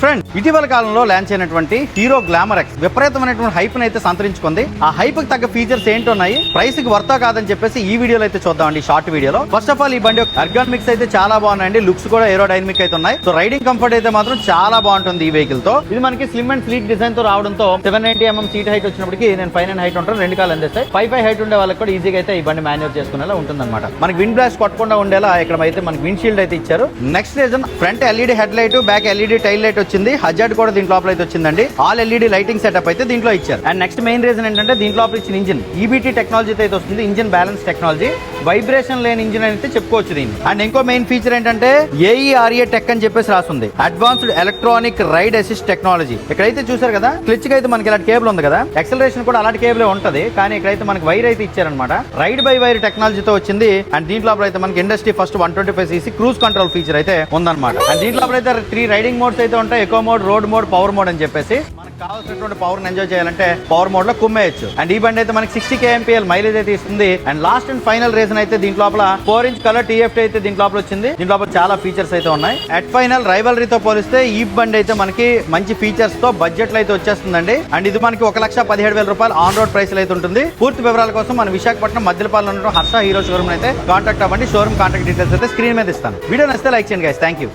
Friend ఇటీవల కాలంలో launch అయినటువంటి హీరో గ్లామర్ ఎక్స్ విపరీతమైనటువంటి హైప్ అయితే సంతరించుకుంది. ఆ హైప్కి తగ్గ ఫీచర్స్ ఏంటి ఉన్నాయి ప్రైస్కి వర్తా కాదని చెప్పేసి ఈ వీడియోలో అయితే చూద్దామండి షార్ట్ వీడియోలో. ఫస్ట్ ఆఫ్ ఆల్ ఈ బండి ఎర్గానమిక్స్ అయితే చాలా బాగున్నాయండి. లుక్స్ కూడా ఏరోడైనమిక్ అయితే ఉన్నాయి. సో రైడింగ్ కంఫర్ట్ అయితే మాత్రం చాలా బాగుంటుంది ఈ వెహికల్తో. ఇది మనకి స్లిమ్ అండ్ స్లీక్ డిజైన్తో రావడంతో seven ninety mm seat height వచ్చినప్పటికి నేను ఫైవ్ నైన్ హైట్ ఉంటాను రెండు కాలు అందిస్తాయి. ఫైవ్ ఫైవ్ హైట్ ఉండే వాళ్ళకి కూడా ఈజీగా అయితే ఈ బండి మేనేజ్ చేసుకునేలా ఉంటుంది అనమాట మనకి విండ్ బ్లాస్ట్ కొట్టకుండా ఉండేలా ఇక్కడ అయితే మనకి విండ్ షీల్డ్ అయితే ఇచ్చారు. Next reason front LED headlight back LED tail light వచ్చింది. హజార్డ్ కూడా దీంట్లో లోపల అయితే వచ్చిందండి. ఆల్ ఎల్ఈడి లైటింగ్ సెటప్ అయితే దీంట్లో ఇచ్చారు. అండ్ నెక్స్ట్ మెయిన్ రీజన్ ఏంటంటే దీంట్లో లోపల ఇచ్చిన ఇంజిన్ ఈబీటీ టెక్నాలజీ అయితే వస్తుంది. ఇంజిన్ బ్యాలెన్స్ టెక్నాలజీ వైబ్రేషన్ లేని ఇంజిన్ అయితే చెప్పుకోవచ్చు దీన్ని. అండ్ ఇంకో మెయిన్ ఫీచర్ ఏంటంటే ఏఈఆర్ఏ టెక్ అని చెప్పేసి రాస్తుంది. Advanced electronic ride assist technology ఇక్కడైతే చూసారు కదా? క్లిచ్ అయితే మనకి ఇలాంటి కేబుల్ ఉంది కదా? ఎక్సలరేషన్ కూడా అలాంటి కేబుల్ ఉంటది. కానీ ఇక్కడైతే మనకి వైర్ అయితే ఇచ్చారనమాట రైడ్ బై వైర్ టెక్నాలజీతో వచ్చింది. అండ్ దీంట్లో అయితే మనకి industry first one twenty five CC cruise control feature అయితే ఉందన్నమాట. అండ్ దీంట్లో అయితే త్రీ రైడింగ్ మోడ్స్ అయితే ఉంటాయి. Eco mode road mode power mode అని చెప్పేసి మనకు కావాల్సినటువంటి పవర్ ఎంజాయ్ చేయాలంటే పవర్ మోడ్లో కుమ్మేయచ్చు. అండ్ ఈ బండి అయితే మనకి సిక్స్టీ కేఎంపీఎల్ మైలేజ్ అయితే ఇస్తుంది. And last and final reason అయితే దీంట్లో లోపల ఫోర్ ఇంచ్ కలర్ టీఎఫ్టీ అయితే దీంట్లో లోపల వచ్చింది. దీంట్లో లోపల చాలా ఫీచర్స్ అయితే ఉన్నాయి. అట్ ఫైనల్ రైవలరీతో పోలిస్తే ఈ బండి అయితే మనకి మంచి ఫీచర్స్తో బడ్జెట్లో అయితే వచ్చేస్తుందండి. అండ్ ఇది మనకి ఒక లక్ష పదిహేడు వేల రూపాయలు ఆన్ రోడ్ ప్రైస్ అయితే ఉంటుంది. పూర్తి వివరాల కోసం మన విశాఖపట్నం మధ్యపాలన ఉన్న హర్ష హీరో షోరూమ్ అయితే కాంటాక్ట్ అవ్వండి. షోరూమ్ కాంటాక్ట్ డీటెయిల్స్ అయితే స్క్రీన్ మీద ఇస్తాను. వీడియో నచ్చితే లైక్ చేయండి గైస్ థ్యాంక్ యూ